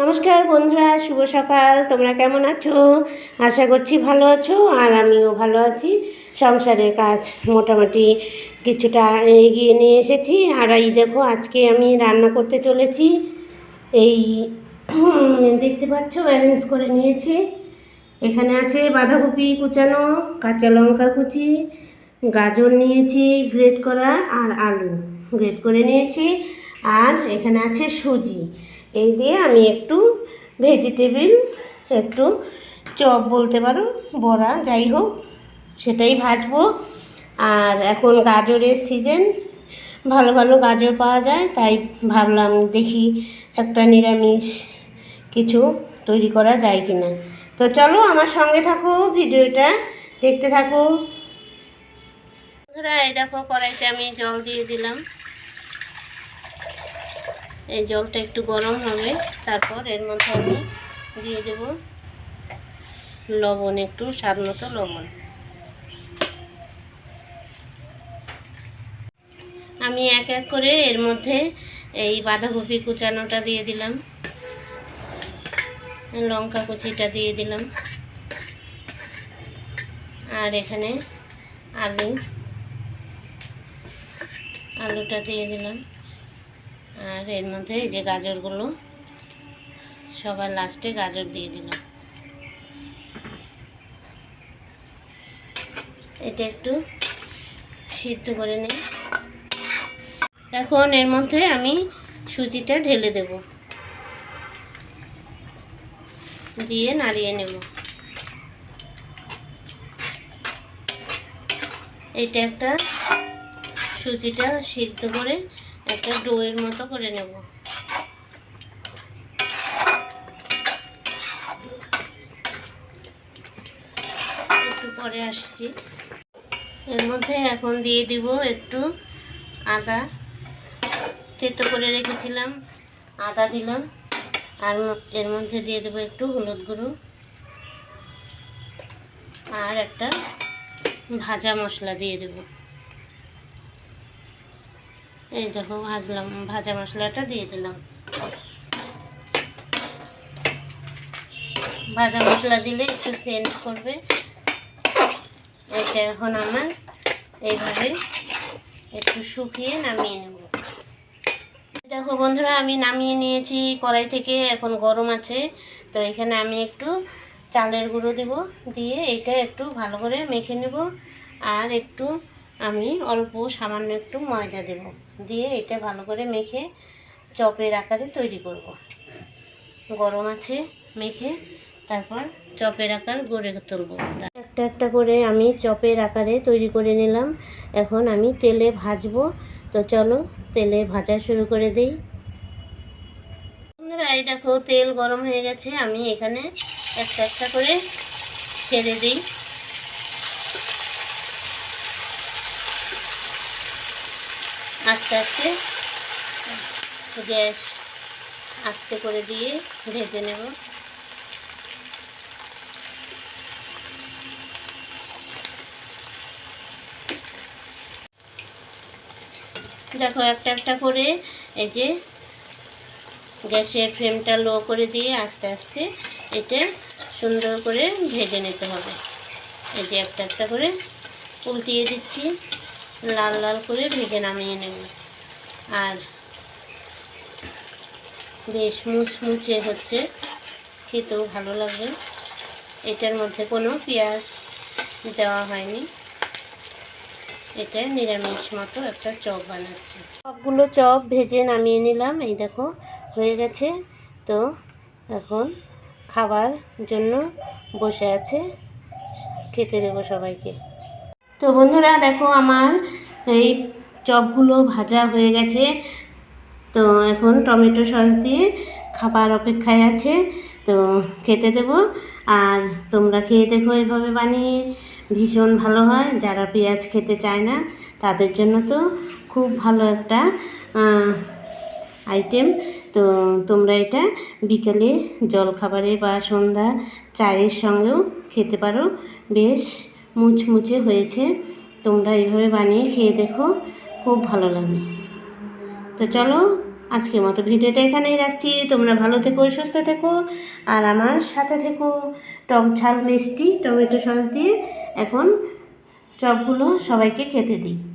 নমস্কার বন্ধুরা, শুভ সকাল। তোমরা কেমন আছো? আশা করছি ভালো আছো আর আমিও ভালো আছি। সংসারের কাজ মোটামুটি কিছুটা এগিয়ে নিয়ে এসেছি। আর এই দেখো, আজকে আমি রান্না করতে চলেছি। এই দেখতে পাচ্ছ অ্যারেঞ্জ করে নিয়েছি। এখানে আছে বাঁধাকপি কুচানো, কাঁচা লঙ্কা কুচি, গাজর নিয়েছি গ্রেট করা আর আলু। গ্রেট করে নিয়েছি। আর এখানে আছে সুজি। এই দিয়ে আমি একটু ভেজিটেবিল, একটু চপ বলতে পারো, বড়া, যাই হোক, সেটাই ভাজবো। আর এখন গাজরের সিজন ভালো ভালো গাজর পাওয়া যায়, তাই ভাবলাম দেখি একটা নিরামিষ কিছু তৈরি করা যায় কি না তো চলো আমার সঙ্গে থাকো, ভিডিওটা দেখতে থাকো। বন্ধুরা, এই দেখো কড়াইতে আমি জল দিয়ে দিলাম। এই জলটা একটু গরম হবে। তারপর এর মধ্যে আমি দিয়ে দেব লবণ, একটু স্বাদ মতো লবণ। আমি এক এক করে এর মধ্যে এই বাঁধাকপি কুচানোটা দিয়ে দিলাম। লঙ্কা কুচিটা দিয়ে দিলাম। আর এখানে আলু, আলুটা দিয়ে দিলাম। আর এর মধ্যে এই যে গাজরগুলো, সবার লাস্টে গাজর দিয়ে দিলাম। এটা একটু সিদ্ধ করে নিই। এখন এর মধ্যে আমি সুজিটা ঢেলে দেব। দিয়ে নাড়িয়ে নেব। এটা একটা সুজিটা সিদ্ধ করে একটা ডোয়ের মতো করে নেব। একটু পরে আসছি। এর মধ্যে এখন দিয়ে দিব একটু আদা। তেতো করে রেখেছিলাম, আদা দিলাম। আর এর মধ্যে দিয়ে দেবো একটু হলুদ গুঁড়ো। আর একটা ভাজা মশলা দিয়ে দেবো। এই দেখো, ভাজলাম, ভাজা মশলাটা দিয়ে দিলাম। ভাজা মশলা দিলে একটু সেন্ট করবে। এটা এখন আমার এইভাবে একটু শুকিয়ে নামিয়ে নেব। দেখো বন্ধুরা, আমি নামিয়ে নিয়েছি, কড়াই থেকে এখন গরম আছে। তো এখানে আমি একটু চালের গুঁড়ো দেব, দিয়ে এটা একটু ভালো করে মেখে নেব। আর একটু আমি অল্প সামান্য একটু ময়দা দেব। দিয়ে এটা ভালো করে মেখে চপের আকারে তৈরি করব। গরম আছে, মেখে তারপর চপের আকার গড়ে তুলব। একটা একটা করে আমি চপের আকারে তৈরি করে নিলাম। এখন আমি তেলে ভাজবো। তো চলো তেলে ভাজা শুরু করে দিই। বন্ধুরা, এই দেখো তেল গরম হয়ে গেছে। আমি এখানে একটা একটা করে ছেড়ে দিই। আস্তে আস্তে গ্যাস আস্তে করে দিয়ে ভেজে নেব। দেখো একটা একটা করে এই যে গ্যাসের ফ্লেমটা লো করে দিয়ে আস্তে আস্তে এটা সুন্দর করে ভেজে নিতে হবে। এই যে একটা একটা করে উল্টিয়ে দিচ্ছি। লাল লাল করে ভেজে নামিয়ে নেব। আর বেশ মুচমুচে হচ্ছে, খেতেও ভালো লাগবে। এটার মধ্যে কোনো পেঁয়াজ দেওয়া হয়নি। এটা নিরামিষ মতো একটা চপ বানাচ্ছি। সবগুলো চপ ভেজে নামিয়ে নিলাম। এই দেখো, হয়ে গেছে। তো এখন খাবার জন্য বসে আছে। খেতে দেবো সবাইকে। তো বন্ধুরা দেখো আমার এই চপগুলো ভাজা হয়ে গেছে। তো এখন টমেটো সস দিয়ে খাবার অপেক্ষায় আছে, তো খেতে দেবো। আর তোমরা খেয়ে দেখো এভাবে বানিয়ে, ভীষণ ভালো হয়। যারা পেঁয়াজ খেতে চায় না, তাদের জন্য তো খুব ভালো একটা আইটেম তো তোমরা এটা বিকেলে জলখাবারে বা সন্ধ্যা চায়ের সঙ্গেও খেতে পারো। বেশ মুচমুচে হয়েছে। তোমরা এইভাবে বানিয়ে খেয়ে দেখো, খুব ভালো লাগে। তো চলো, আজকের মতো ভিডিওটা এখানেই রাখছি। তোমরা ভালো থেকো, সুস্থ থেকো। আর আমার সাথে থেকো টক ঝাল মিষ্টি, টমেটো সস দিয়ে। এখন চপগুলো সবাইকে খেতে দিই।